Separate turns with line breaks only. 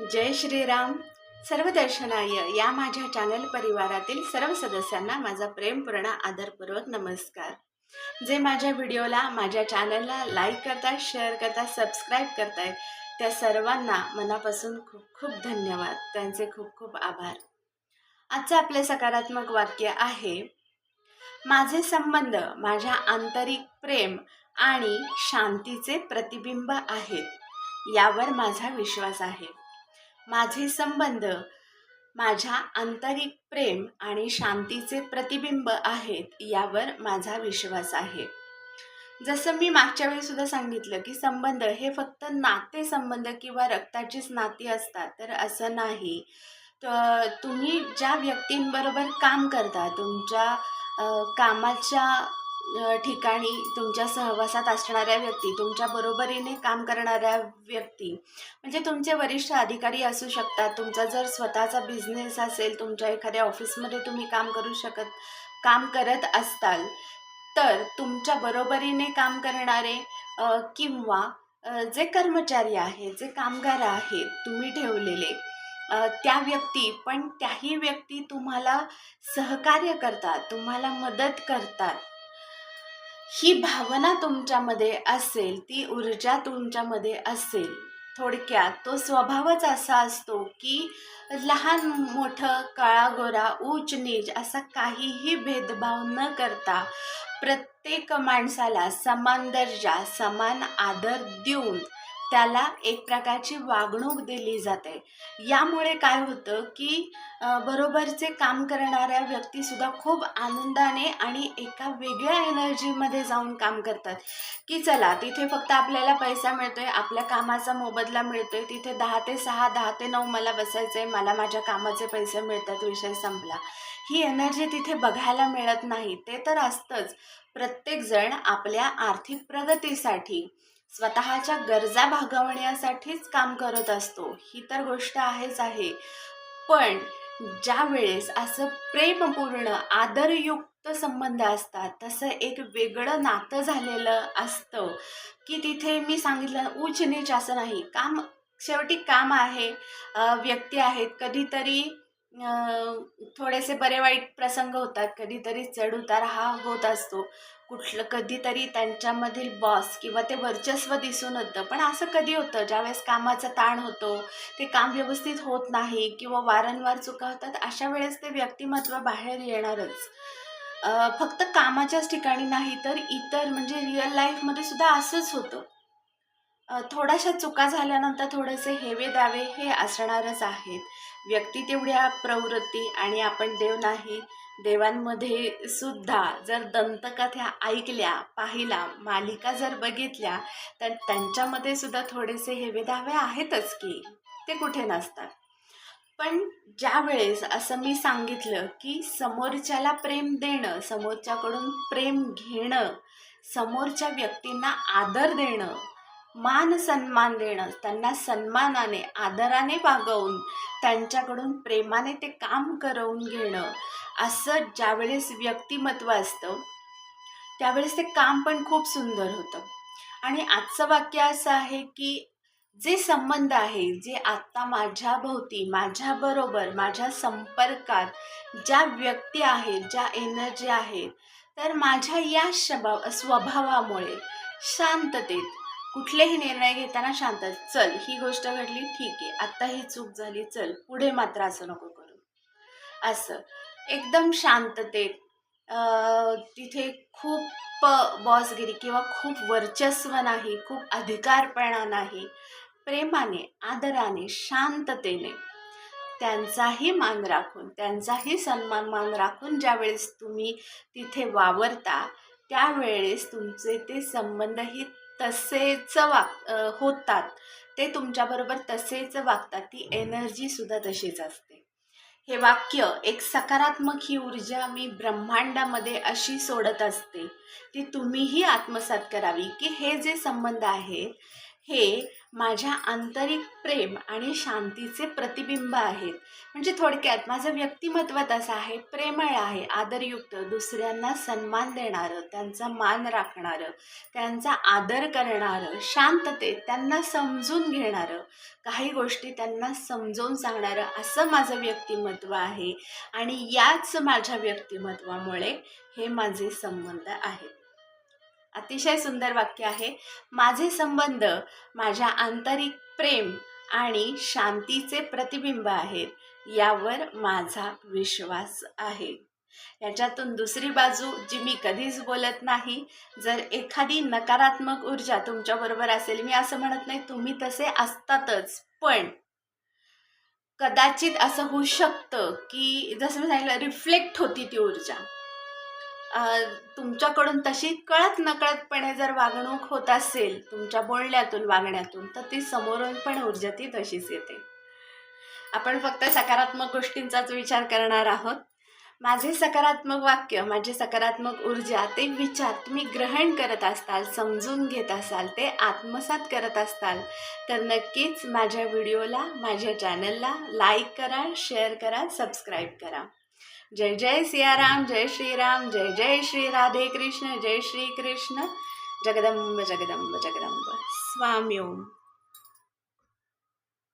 जय श्रीराम. सर्व दर्शनाय या माझ्या चॅनल परिवारातील सर्व सदस्यांना माझा प्रेमपूर्ण आदरपूर्वक नमस्कार. जे माझ्या व्हिडिओला माझ्या चॅनलला लाईक करतात शेअर करतात सबस्क्राईब करताय त्या सर्वांना मनापासून खूप खूप धन्यवाद. त्यांचे खूप खूप आभार. आजचं आपले सकारात्मक वाक्य आहे माझे संबंध माझ्या आंतरिक प्रेम आणि शांतीचे प्रतिबिंब आहेत यावर माझा विश्वास आहे. माझे संबंध माझ्या आंतरिक प्रेम आणि शांतीचे प्रतिबिंब आहेत यावर माझा विश्वास आहे. जसं मी मागच्या वेळी सुद्धा सांगितलं की संबंध हे फक्त नाते संबंध किंवा रक्ताचीच नाती असतात तर असं नाही. तर तुम्ही ज्या व्यक्तींबरोबर काम करता तुमच्या कामाच्या ठिकाणी तुमच्या सहवासात असणाऱ्या व्यक्ती तुमच्या बरोबरीने काम करणाऱ्या व्यक्ती म्हणजे तुमचे वरिष्ठ अधिकारी असू शकतात. तुमचा जर स्वतःचा बिझनेस असेल तुमच्या एखाद्या ऑफिसमध्ये तुम्ही काम करू शकत काम करत असताल तर तुमच्या बरोबरीने काम करणारे किंवा जे कर्मचारी आहेत जे कामगार आहेत तुम्ही ठेवलेले त्या व्यक्ती पण त्याही व्यक्ती तुम्हाला सहकार्य करतात तुम्हाला मदत करतात. ही भावना तुमच्यामध्ये असेल ती ऊर्जा तुमच्यामध्ये असेल. थोडक्यात तो स्वभावच असा असतो की लहान मोठं काळा गोरा ऊच नीच असा काहीही भेदभाव न करता प्रत्येक माणसाला समान दर्जा समान आदर देऊन त्याला एक प्रकारची वागणूक दिली जाते. यामुळे काय होतं की बरोबरचे काम करणाऱ्या व्यक्तीसुद्धा खूप आनंदाने आणि एका वेगळ्या एनर्जीमध्ये जाऊन काम करतात. की चला तिथे फक्त आपल्याला पैसा मिळतो आहे आपल्या कामाचा मोबदला मिळतो आहे तिथे दहा ते सहा दहा ते नऊ मला बसायचं आहे मला माझ्या कामाचे पैसे मिळतात विषय संपला. ही एनर्जी तिथे बघायला मिळत नाही. ते तर असतंच. प्रत्येकजण आपल्या आर्थिक प्रगतीसाठी स्वतःच्या गरजा भागवण्यासाठीच काम करत असतो. ही तर गोष्ट आहेच आहे. पण ज्या वेळेस असं प्रेमपूर्ण आदरयुक्त संबंध असतात तसं एक वेगळं नातं झालेलं असतं की तिथे मी सांगितलं उच नीच असं नाही. काम शेवटी काम आहे व्यक्ती आहेत. कधीतरी थोडेसे बरे वाईट प्रसंग होतात. कधीतरी चढउतार हा होत असतो. कुठलं कधीतरी त्यांच्यामधील बॉस किंवा ते वर्चस्व दिसून होतं पण असं कधी होतं? ज्यावेळेस कामाचा ताण होतो ते काम व्यवस्थित होत नाही किंवा वारंवार चुका होतात अशा वेळेस ते व्यक्तिमत्व बाहेर येणारच. फक्त कामाच्याच ठिकाणी नाही तर इतर म्हणजे रिअल लाईफमध्ये सुद्धा असंच होतं. थोड्याशा चुका झाल्यानंतर थोडेसे हेवे दावे हे असणारच आहेत. व्यक्ती तेवढ्या प्रवृत्ती आणि आपण देव नाही देवांमध्ये सुद्धा जर दंतकथा ऐकल्या पाहिल्या मालिका जर बघितल्या तर त्यांच्यामध्ये सुद्धा थोडेसे हेवे दावे आहेतच की ते कुठे नसतात. पण ज्या वेळेस असं मी सांगितलं की समोरच्याला प्रेम देणं समोरच्याकडून प्रेम घेणं समोरच्या व्यक्तींना आदर देणं मान सन्मान देणं त्यांना सन्मानाने आदराने वागवून त्यांच्याकडून प्रेमाने ते काम करवून घेणं असं ज्यावेळेस व्यक्तिमत्व असतं त्यावेळेस ते काम पण खूप सुंदर होतं. आणि आजचं वाक्य असं आहे की जे संबंध आहे जे आत्ता माझ्या भोवती माझ्याबरोबर माझ्या संपर्कात ज्या व्यक्ती आहेत ज्या एनर्जी आहेत तर माझ्या या शबा स्वभावामुळे शांततेत कुठलेही निर्णय घेताना शांत चल ही गोष्ट घडली ठीक आहे. आत्ता ही चूक झाली चल पुढे मात्र असं नको करू. असं. एकदम शांततेत तिथे खूप बॉसगिरी किंवा खूप वर्चस्व नाही खूप अधिकारपणा नाही. प्रेमाने आदराने शांततेने. त्यांचाही मान राखून त्यांचाही सन्मान मान राखून ज्यावेळेस तुम्ही तिथे वावरता त्यावेळेस तुमचे ते संबंधही तसेच वाग होतात. ते तुमच्याबरोबर तसेच वागतात. ती एनर्जीसुद्धा तशीच असते. हे वाक्य एक सकारात्मक ही ऊर्जा मी ब्रह्मांडामध्ये अशी सोडत असते ती तुम्हीही आत्मसात करावी की हे जे संबंध आहेत हे माझ्या आंतरिक प्रेम आणि शांतीचे प्रतिबिंब आहेत. म्हणजे थोडक्यात माझं व्यक्तिमत्व तसं आहे. प्रेमळ आहे आदरयुक्त दुसऱ्यांना सन्मान देणारं त्यांचा मान राखणारं त्यांचा आदर करणारं शांततेत त्यांना समजून घेणारं काही गोष्टी त्यांना समजवून सांगणारं असं माझं व्यक्तिमत्व आहे. आणि याच माझ्या व्यक्तिमत्वामुळे हे माझे संबंध आहेत. अतिशय सुंदर वाक्य आहे. माझे संबंध माझ्या आंतरिक प्रेम आणि शांतीचे प्रतिबिंब आहेत यावर माझा विश्वास आहे. याच्यातून दुसरी बाजू जी मी कधीच बोलत नाही जर एखादी नकारात्मक ऊर्जा तुमच्याबरोबर असेल मी असं म्हणत नाही तुम्ही तसे असतातच पण कदाचित असं होऊ शकतं की जसं मी सांगितलं रिफ्लेक्ट होती ती ऊर्जा. तुमच्याकडून तशी कळत नकळतपणे जर वागणूक होत असेल तुमच्या बोलण्यातून वागण्यातून तर ती समोरून पण ऊर्जा ती तशीच येते. आपण फक्त सकारात्मक गोष्टींचाच विचार करणार आहोत. माझे सकारात्मक वाक्य माझी सकारात्मक ऊर्जा ते विचार तुम्ही ग्रहण करत असताल समजून घेत असाल ते आत्मसात करत असताल तर नक्कीच माझ्या व्हिडिओला माझ्या चॅनलला लाईक करा शेअर करा सबस्क्राईब करा. जय जय सियाराम जय श्रीराम जय जय श्री राधे कृष्ण जय श्री कृष्ण. जगदंब जगदंब जगदंब. स्वामी ओम.